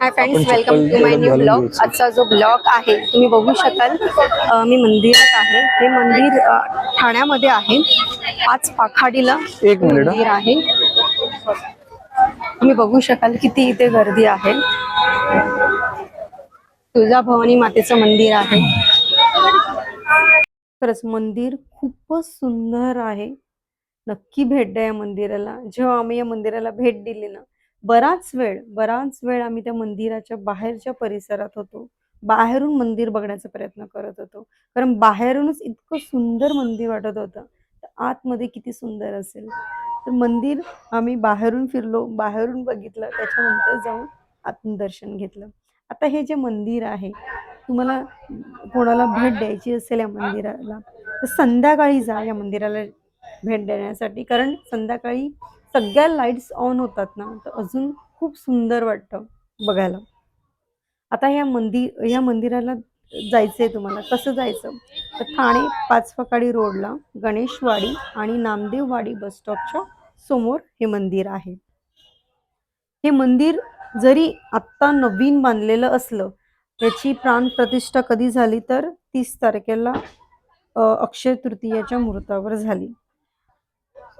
Hi friends welcome to my new blog. आजचा जो blog आहे तुम्ही बघू शकाल. मी मंदिरात आहे. हे मंदिर ठाण्यामध्ये आहे. पाच पाखाडीला एक. मंदिर आहे. तुम्ही बघू शकाल किती इथे गर्दी आहे. तुळजाभवानी मातेचं मंदिर आहे. खरंच मंदिर खूपच सुंदर आहे. नक्की भेट द्या या मंदिराला. जेव्हा आम्ही या मंदिराला भेट दिली ना बराच वेळ बराच वेळ आम्ही त्या मंदिराच्या बाहेरच्या परिसरात होतो. बाहेरून मंदिर बघण्याचा प्रयत्न करत होतो. कारण बाहेरूनच इतकं सुंदर मंदिर वाटत होतं. तर आतमध्ये किती सुंदर असेल. तर मंदिर आम्ही बाहेरून फिरलो बाहेरून बघितलं त्याच्यानंतर जाऊन आतून दर्शन घेतलं. आता हे जे मंदिर आहे तुम्हाला कोणाला भेट द्यायची असेल या मंदिराला तर संध्याकाळी जा या मंदिराला भेट देण्यासाठी. कारण संध्याकाळी सगळ्या लाईट्स ऑन होतात ना तर अजून खूप सुंदर वाटतं बघायला. आता ह्या मंदिर या मंदिराला जायचंय तुम्हाला. कसं जायचं? तर ठाणे पाचफकाडी रोडला गणेशवाडी आणि नामदेववाडी बस स्टॉपच्या समोर हे मंदिर आहे. हे मंदिर जरी आत्ता नवीन बांधलेलं असलं त्याची प्राण प्रतिष्ठा कधी झाली तर तीस तारखेला अक्षय तृतीयाच्या मुहूर्तावर झाली.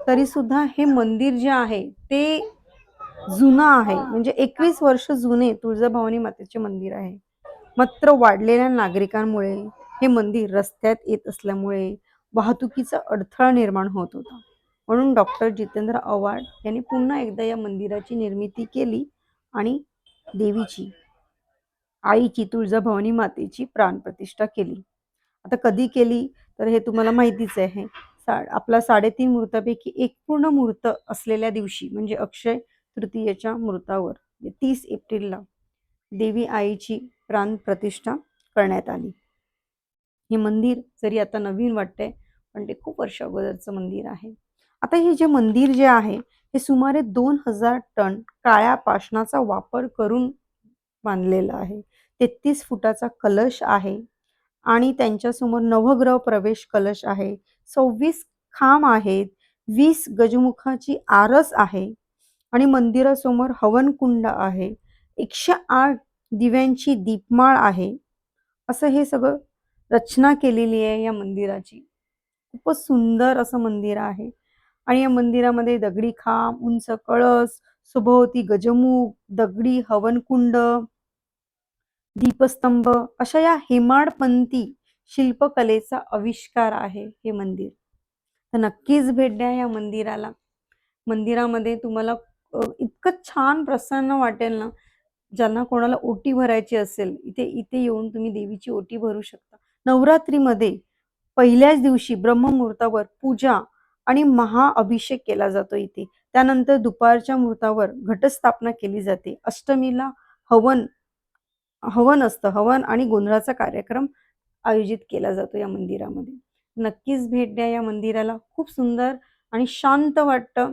तरी सुद्धा हे मंदिर जे आहे ते जुनं आहे. म्हणजे एकवीस वर्ष जुने तुळजाभवानी मातेचे मंदिर आहे. मात्र वाढलेल्या नागरिकांमुळे हे मंदिर रस्त्यात येत असल्यामुळे वाहतुकीचा अडथळा निर्माण होत होता. म्हणून डॉक्टर जितेंद्र आव्हाड यांनी पुन्हा एकदा या मंदिराची निर्मिती केली आणि देवीची आईची तुळजाभवानी मातेची प्राणप्रतिष्ठा केली. आता कधी केली? तर हे तुम्हाला माहितीच आहे. सा आपला साडेतीन मुहूर्तापैकी एक पूर्ण मुहूर्त असलेल्या दिवशी म्हणजे अक्षय तृतीयेच्या मुहूर्तावर म्हणजे तीस एप्रिलला देवी आईची प्राण प्रतिष्ठा करण्यात आली. हे मंदिर जरी आता नवीन वाटतंय पण ते खूप वर्ष अगोदरचं मंदिर आहे. आता हे जे मंदिर जे आहे हे सुमारे दोन हजार टन काळ्या पाषणाचा वापर करून बांधलेलं आहे. तेहतीस फुटाचा कलश आहे. आणि त्यांच्यासमोर नवग्रह प्रवेश कलश आहे. सव्वीस खांब आहेत. वीस गजमुखाची आरस आहे. आणि मंदिरासमोर हवनकुंड आहे. एकशे आठ दिव्यांची दीपमाळ आहे. असं हे सगळं रचना केलेली आहे या मंदिराची. खूपच सुंदर असं मंदिर आहे. आणि या मंदिरामध्ये दगडी खांब उंच कळस सभोवती गजमुख दगडी हवनकुंड दीपस्तंभ अशा या हेमाडपंथी शिल्पकलेचा आविष्कार आहे हे मंदिर. तर नक्कीच भेट द्या या मंदिराला. मंदिरामध्ये तुम्हाला इतकं छान प्रसन्न वाटेल ना ज्यांना कोणाला ओटी भरायची असेल इथे इथे येऊन तुम्ही देवीची ओटी भरू शकता. नवरात्रीमध्ये पहिल्याच दिवशी ब्रह्ममुहूर्तावर पूजा आणि महाअभिषेक केला जातो इथे. त्यानंतर दुपारच्या मुहूर्तावर घटस्थापना केली जाते. अष्टमीला हवन हवन असतं. हवन आणि गोंधळाचा कार्यक्रम आयोजित केला जातो या मंदिरामध्ये. नक्कीच भेट द्या या मंदिराला. खूप सुंदर आणि शांत वाटतं.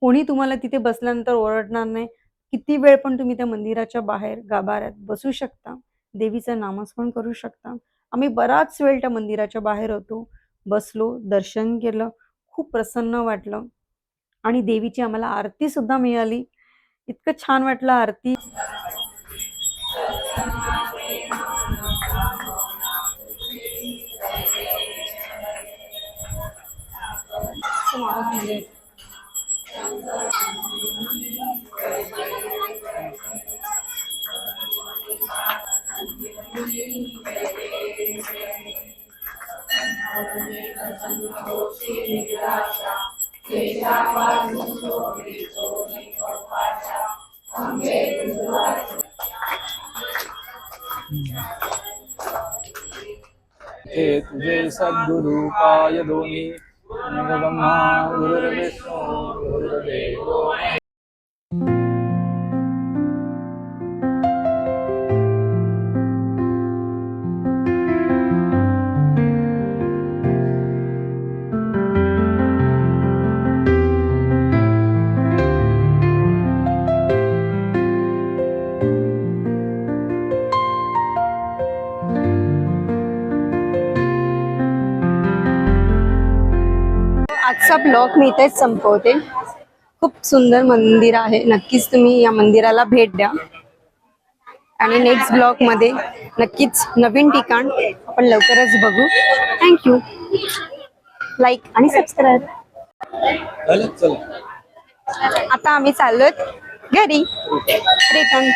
कोणी तुम्हाला तिथे बसल्यानंतर ओरडणार नाही. किती वेळ पण तुम्ही त्या मंदिराच्या बाहेर गाभाऱ्यात बसू शकता. देवीचं नामस्मरण करू शकता. आम्ही बराच वेळ त्या मंदिराच्या बाहेर होतो. बसलो दर्शन केलं. खूप प्रसन्न वाटलं. आणि देवीची आम्हाला आरती सुद्धा मिळाली. इतकं छान वाटलं आरती. हे तुझे सद्गुरु पाय दोन्ही ब्रह्मा गुरुर्विष्णू गुरुर्देवो आजचा ब्लॉग मी इथेच संपवते. खूप सुंदर मंदिर आहे. नक्कीच तुम्ही या मंदिराला भेट द्या. आणि नेक्स्ट ब्लॉगमध्ये नक्कीच नवीन ठिकाण आपण लवकरच बघू. थँक्यू लाईक आणि सबस्क्राईब आता आम्ही चाललोय घरी. रिटर्न